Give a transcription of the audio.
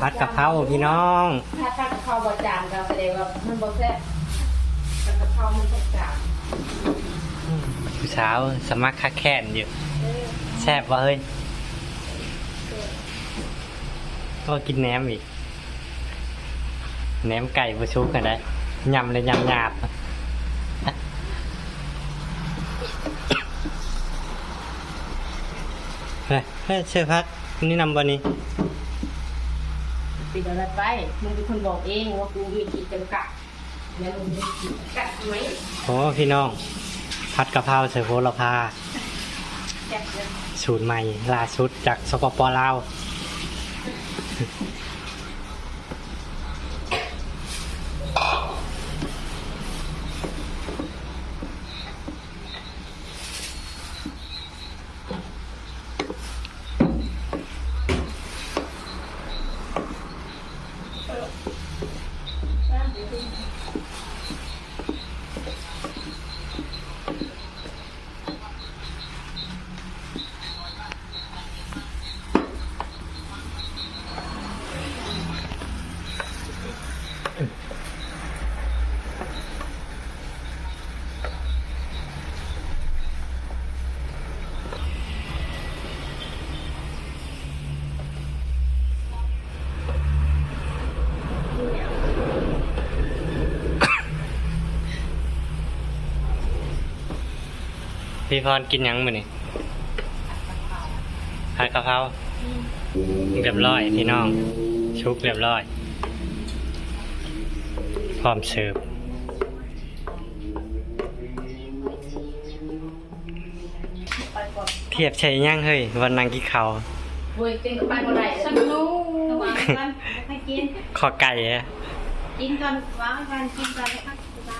ผัดกะเพราพี่น้อง ถ้าผัดกะเพราบดจานก็แสดงว่ามันบ่แซ่บผัดกะเพรามันต้องจานผู้สาวสมัครคักแค้นอยู่แซ่บวะเฮ้ย ก็กินแหนมอีกแหนมไก่บะชุกกันได้ยำเลยยำหยาบเฮ้ยเฮ้ยเชื่อพักนี่นำบอนี้ ปิดอะไรไปมึงเป็นคนบอกเองว่ากูมีขีดจำกัดแล้วมึงมีขีดจำกัดไหมโอ้พี่น้อง ผัดกะเพราใส่โหระพาแซ่บเลยสูตรใหม่ล่าสุดจากสปปลาว พี่พรกินหยังมื้อนี่ผัดกะเพราเรียบร้อยพี่น้อง ชุกเรียบร้อย พร้อมเสิร์ฟไปก่อนเทียบใช่ยังเฮ้ยวันนังกินเขาวเว้ยเต็งไปบ่ได้สักนู้วางก่อนให้กินขอไก่อะกินก่อนวางไว้ก่อนกินก่อนเลยค่ะคุณตา